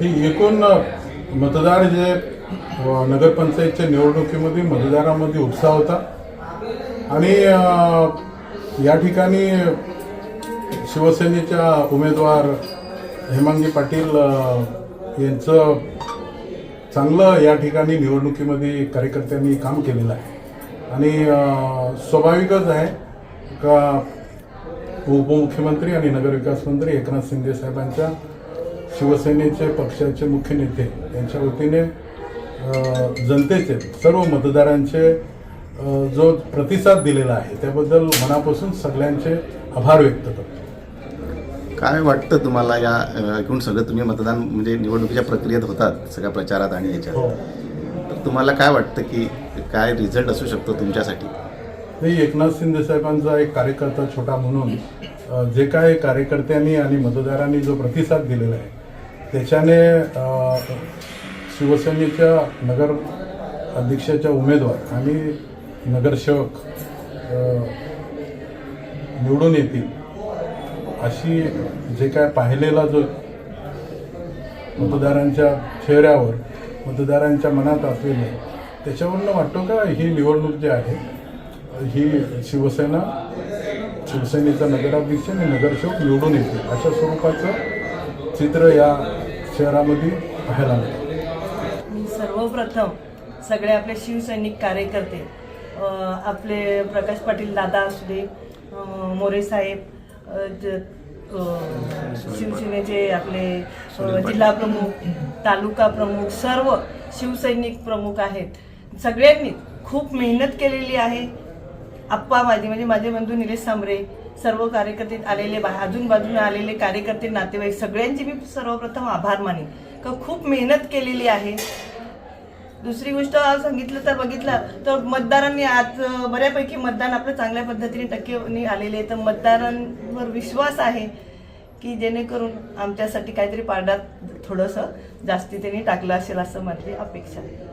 ही एकूण मतदार जे नगरपंचायतच्या निवडणुकीमध्ये मतदारामध्ये उत्साह होता. आणि या ठिकाणी शिवसेनेच्या उमेदवार हेमांगी पाटील यांचं चांगलं या ठिकाणी निवडणुकीमध्ये कार्यकर्त्यांनी काम केलेलं आहे. आणि स्वाभाविकच आहे का उपमुख्यमंत्री आणि नगरविकास मंत्री एकनाथ शिंदे साहेबांच्या शिवसेनेचे पक्षाचे मुख्य नेते यांच्या वतीने जनतेचे सर्व मतदारांचे जो प्रतिसाद दिलेला आहे त्याबद्दल मनापासून सगळ्यांचे आभार व्यक्त करतो. काय वाटतं तुम्हाला या एकूण सगळं तुम्ही मतदान म्हणजे निवडणुकीच्या प्रक्रियेत होतात सगळ्या प्रचारात आणि याच्यात? हो. तर तुम्हाला काय वाटतं की काय रिझल्ट असू शकतो तुमच्यासाठी? नाही एकनाथ शिंदे साहेबांचा एक कार्यकर्ता छोटा म्हणून जे काय कार्यकर्त्यांनी आणि मतदारांनी जो प्रतिसाद दिलेला आहे त्याच्याने शिवसेनेच्या नगर अध्यक्षाच्या उमेदवार आणि नगरसेवक निवडून येतील अशी जे काय पाहिलेला जो मतदारांच्या चेहऱ्यावर मतदारांच्या मनात असलेले त्याच्यावरनं वाटतो का ही निवडणूक जी आहे ही शिवसेना शिवसेनेचा नगराध्यक्ष आणि नगरसेवक निवडून येतील अशा स्वरूपाचं चित्र या शहरामध्ये पाहायला मिळतं मी सर्वप्रथम सगळे आपले शिवसैनिक कार्यकर्ते आपले प्रकाश पाटील दादा असू दे मोरे साहेब शिवसेनेचे आपले जिल्हा प्रमुख तालुका प्रमुख सर्व शिवसैनिक प्रमुख आहेत. सगळ्यांनी खूप मेहनत केलेली आहे. आप्पा माझे म्हणजे माझे बंधू निलेश सांबरे सर्व कार्यकर्ते आलेले बा अजून बाजूने आलेले कार्यकर्ते नातेवाईक सगळ्यांचे मी सर्वप्रथम आभार मानेन. का खूप मेहनत केलेली आहे. दुसरी गोष्ट सांगितलं तर बघितलं तर मतदारांनी आज बऱ्यापैकी मतदान आपलं चांगल्या पद्धतीने टक्केनी आलेले तर मतदारांवर विश्वास आहे की जेणेकरून आमच्यासाठी काहीतरी पारडात थोडंसं जास्ती त्यांनी टाकलं असेल असं माझी अपेक्षा आहे.